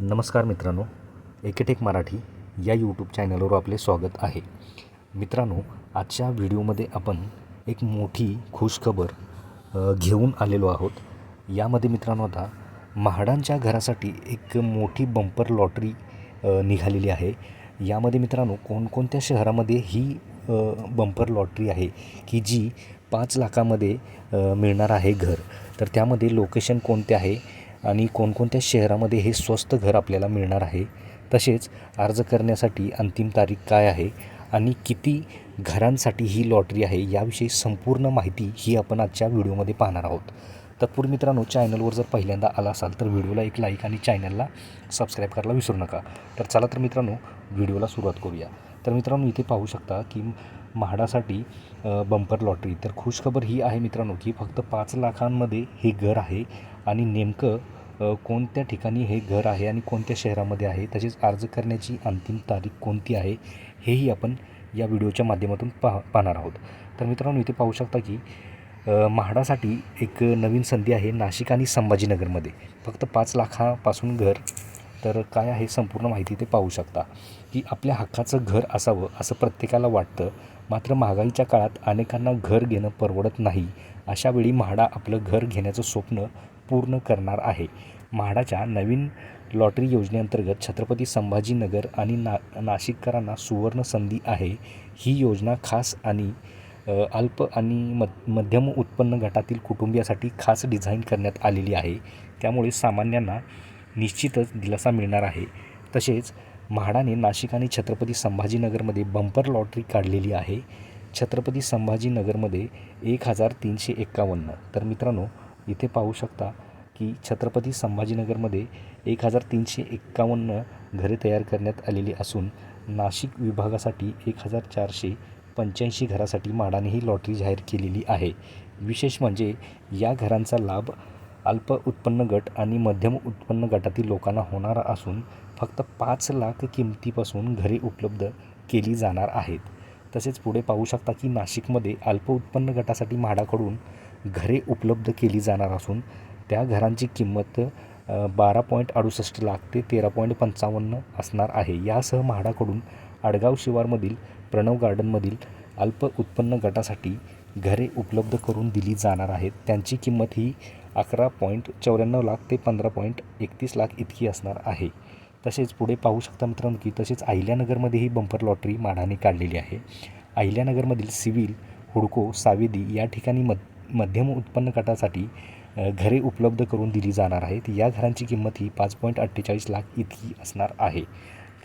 नमस्कार मित्रांनो एकेटेक मराठी या यूट्यूब चॅनलवर आपले स्वागत आहे. मित्रांनो आजच्या व्हिडिओमध्ये आपण एक मोठी खुशखबर घेऊन आलेलो आहोत. यामध्ये मित्रांनो आता म्हाडांच्या घरासाठी एक मोठी बंपर लॉटरी निघालेली आहे. यामध्ये मित्रांनो कोणकोणत्या शहरामध्ये ही बंपर लॉटरी आहे की जी पाच लाखामध्ये मिळणार आहे घर? तर त्यामध्ये लोकेशन कोणते आहे? आणि कोणकोणत्या शहरामध्ये हे स्वस्त घर आपल्याला मिळणार आहे तसेच अर्ज करण्यासाठी अंतिम तारीख काय आहे आणि किती घरांसाठी ही लॉटरी आहे याविषयी संपूर्ण माहिती ही आपण आजच्या व्हिडिओमध्ये पाहणार आहोत. तत्पूर्वी मित्रांनो चॅनलवर जर पहिल्यांदा आला असाल तर व्हिडिओला एक लाईक आणि चॅनलला सबस्क्राईब करायला विसरू नका. तर चला तर मित्रांनो व्हिडिओला सुरुवात करूया. तर मित्रांनो इथे पाहू शकता की म्हाडासाठी बंपर लॉटरी. तर खुशखबर ही आहे मित्रांनो की फक्त पाच लाखांमध्ये हे घर आहे आणि नेमकं कोणत्या ठिकाणी हे घर आहे आणि कोणत्या शहरामध्ये आहे तसेच अर्ज करण्याची अंतिम तारीख कोणती आहे हेही आपण या व्हिडिओच्या माध्यमातून पाह पाहणार आहोत. तर मित्रांनो इथे पाहू शकता की म्हाडासाठी एक नवीन संधी आहे नाशिक आणि संभाजीनगरमध्ये. फक्त पाच लाखापासून घर. तर काय आहे संपूर्ण माहिती ते पाहू शकता की आपल्या हक्काचं घर असावं असं प्रत्येकाला वाटतं. मात्र महागाईच्या काळात अनेकांना घर घेणं परवडत नाही. अशावेळी म्हाडा आपलं घर घेण्याचं स्वप्न पूर्ण करणार आहे. म्हाडाच्या नवीन लॉटरी योजनेअंतर्गत छत्रपती संभाजीनगर आणि ना नाशिककरांना सुवर्ण संधी आहे. ही योजना खास आणि अल्प आणि मध मध्यम उत्पन्न गटातील कुटुंबियासाठी खास डिझाईन करण्यात आलेली आहे. त्यामुळे सामान्यांना निश्चितच दिलासा मिळणार आहे. तसेच म्हाडाने नाशिक आणि छत्रपती संभाजीनगरमध्ये बंपर लॉटरी काढलेली आहे. छत्रपती संभाजीनगरमध्ये एक हजार तीनशे एक्कावन्न तर मित्रांनो इथे पाहू शकता की छत्रपती संभाजीनगरमध्ये एक हजार तीनशे एक्कावन्न घरे तयार करण्यात आलेली असून नाशिक विभागासाठी एक हजार चारशे पंच्याऐंशी घरासाठी म्हाडाने ही लॉटरी जाहीर केलेली आहे. विशेष म्हणजे या घरांचा लाभ अल्प उत्पन्न गट आणि मध्यम उत्पन्न गटातील लोकांना होणार असून फक्त पाच लाख किमतीपासून घरे उपलब्ध केली जाणार आहेत. तसेच पुढे पाहू शकता की नाशिकमध्ये अल्प उत्पन्न गटासाठी म्हाडाकडून घरे उपलब्ध केली जाणार असून त्या घरांची किंमत बारा पॉईंट अडुसष्ट लाख ते तेरा पॉईंट पंचावन्न असणार आहे. यासह म्हाडाकडून आडगाव शिवारमधील प्रणव गार्डनमधील अल्प उत्पन्न गटासाठी घरे उपलब्ध करून दिली जाणार आहेत. त्यांची किंमत ही अकरा पॉईंट चौऱ्याण्णव लाख ते पंधरा पॉईंट एकतीस लाख इतकी असणार आहे. तसेच पुढे पाहू शकता मित्रांनो की तसेच अहिल्यानगरमध्ये ही बंपर लॉटरी माढाने काढलेली आहे. अहिल्यानगरमधील सिव्हिल हुडको सावेदी या ठिकाणी मध मध्यम उत्पन्न गटासाठी घरे उपलब्ध करून दिली जाणार आहेत. या घरांची किंमत ही पाच पॉईंट अठ्ठेचाळीस लाख इतकी असणार आहे.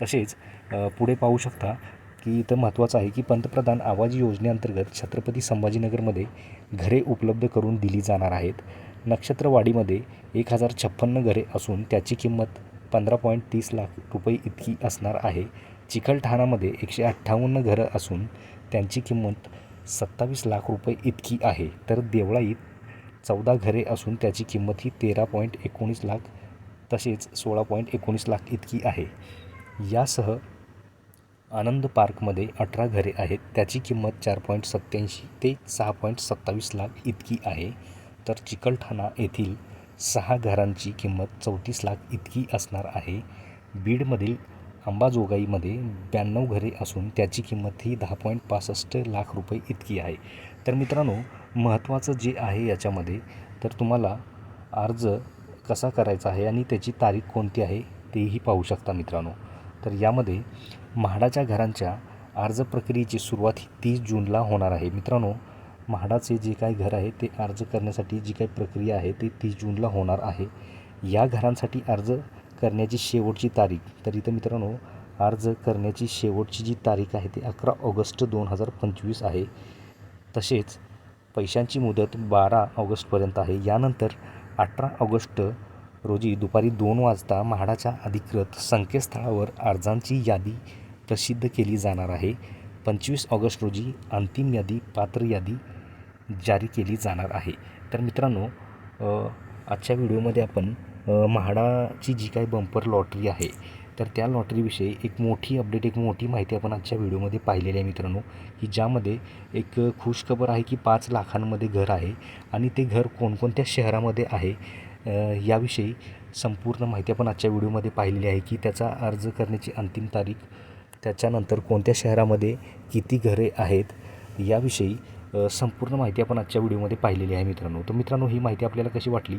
तसेच पुढे पाहू शकता की इथं महत्त्वाचं आहे की पंतप्रधान आवाज योजनेअंतर्गत छत्रपती संभाजीनगरमध्ये घरे उपलब्ध करून दिली जाणार आहेत. नक्षत्रवाडीमध्ये एक हजार छप्पन्न घरे असून त्याची किंमत पंधरा पॉईंट तीस लाख रुपये इतकी असणार आहे. चिकलठाणामध्ये एकशे अठ्ठावन्न घरं असून त्यांची किंमत सत्तावीस लाख रुपये इतकी आहे. तर देवळाईत चौदा घरे असून त्याची किंमत ही तेरा पॉईंट एकोणीस लाख तसेच सोळा पॉईंट एकोणीस लाख इतकी आहे. यासह आनंद पार्कमध्ये अठरा घरे आहेत. त्याची किंमत चार पॉईंट सत्त्याऐंशी ते सहा पॉईंट सत्तावीस लाख इतकी आहे. तर चिकलठाणा येथील सहा घरांची किंमत चौतीस लाख इतकी असणार आहे. बीडमधील अंबाजोगाईमध्ये ब्याण्णव घरे असून त्याची किंमत ही दहा पॉईंट पासष्ट लाख रुपये इतकी आहे. तर मित्रांनो महत्त्वाचं जे आहे याच्यामध्ये तर तुम्हाला अर्ज कसा करायचा आहे आणि त्याची तारीख कोणती आहे तेही पाहू शकता मित्रांनो. तर यामध्ये म्हाडाच्या घरांच्या अर्ज प्रक्रियेची सुरुवात ही तीस जूनला होणार आहे. मित्रांनो म्हाडाचे जे काही घर आहे ते अर्ज करण्यासाठी जी काही प्रक्रिया आहे ती तीस जूनला होणार आहे. या घरांसाठी अर्ज करण्याची शेवटची तारीख. तर इथं मित्रांनो अर्ज करण्याची शेवटची जी तारीख आहे ती अकरा ऑगस्ट दोन हजार पंचवीस आहे. तसेच पैशांची मुदत बारा ऑगस्टपर्यंत आहे. यानंतर अठरा ऑगस्ट रोजी दुपारी दोन वाजता म्हाडाच्या अधिकृत संकेतस्थळावर अर्जांची यादी प्रसिद्ध केली जाणार आहे. पंचवीस ऑगस्ट रोजी अंतिम यादी पात्र यादी जारी केली जाणार आहे. तर मित्रांनो आजच्या व्हिडिओमध्ये आपण म्हाडाची जी काही बंपर लॉटरी आहे तर त्या लॉटरीविषयी एक मोठी अपडेट एक मोठी माहिती आपण आजच्या व्हिडिओमध्ये पाहिलेली आहे मित्रांनो की ज्यामध्ये एक खुशखबर आहे की पाच लाखांमध्ये घर आहे आणि ते घर कोणकोणत्या शहरामध्ये आहे याविषयी संपूर्ण माहिती आपण आजच्या व्हिडिओमध्ये पाहिलेली आहे की त्याचा अर्ज करण्याची अंतिम तारीख त्याच्यानंतर कोणत्या शहरामध्ये किती घरे आहेत याविषयी संपूर्ण माहिती आपण आजच्या व्हिडिओमध्ये पाहिलेली आहे मित्रांनो. तर मित्रांनो ही माहिती आपल्याला कशी वाटली?